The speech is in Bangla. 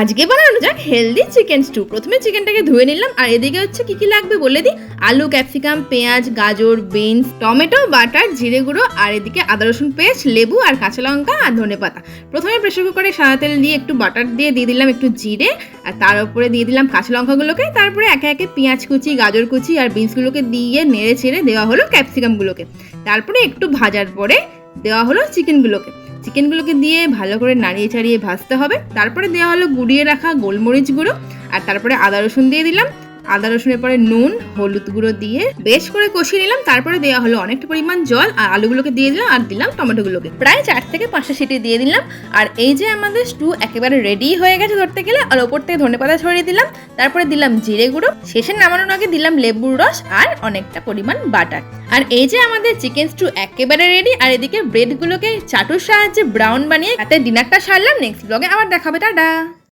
আজকে বানানো যাক হেলদি চিকেন স্টু প্রথমে চিকেনটাকে ধুয়ে নিলাম, আর এদিকে হচ্ছে কি কি লাগবে বলে দিই? আলু ক্যাপসিকাম পেঁয়াজ, গাজর বিনস টমেটো, বাটার, জিরে গুঁড়ো, আর এদিকে আদা, রসুন পেস্ট, লেবু, আর কাঁচা লঙ্কা, আর ধনে পাতা। প্রথমে প্রেশার কুকারে সাদা তেল দিয়ে একটু বাটার দিয়ে দিয়ে দিলাম একটু জিরে, আর তার উপরে দিয়ে দিলাম কাঁচা লঙ্কাগুলোকে। তারপরে একে একে পেঁয়াজ কুচি, গাজর কুচি, আর বিনসগুলোকে দিয়ে নেড়ে ছেড়ে দেওয়া হলো ক্যাপসিকামগুলোকে তারপরে একটু ভাজার পরে দেওয়া হলো চিকেনগুলোকে। চিকেনগুলোকে দিয়ে ভালো করে নাড়িয়ে চাড়িয়ে ভাজতে হবে। তারপরে দেওয়া হলো গুড়িয়ে রাখা গোলমরিচ গুঁড়ো। আর তারপরে আদা রসুন দিয়ে দিলাম। আদা রসুনের পরে নুন, হলুদ গুঁড়ো দিয়ে বেশ করে কষিয়ে নিলাম। তারপরে দেওয়া হলো অনেকটা পরিমাণ জল আর আলুগুলোকে দিয়ে দিলাম আর দিলাম টমেটোগুলোকে। প্রায় চার থেকে পাঁচটা সিটি দিয়ে দিলাম। আর এই যে আমাদের স্টু একেবারে রেডি হয়ে গেছে ধরতে গেলে, আর ওপর থেকে ধনে পাতা ছড়িয়ে দিলাম। তারপরে দিলাম জিরে গুঁড়ো। শেষে নামানোর আগে দিলাম লেবুর রস আর অনেকটা পরিমাণ বাটার আর এই যে আমাদের চিকেন স্টু একেবারে রেডি আর এদিকে ব্রেডগুলোকে চাটুর সাহায্যে ব্রাউন বানিয়ে তাতে ডিনারটা সারলাম। নেক্সট ব্লগে আবার দেখাবে। টাটা!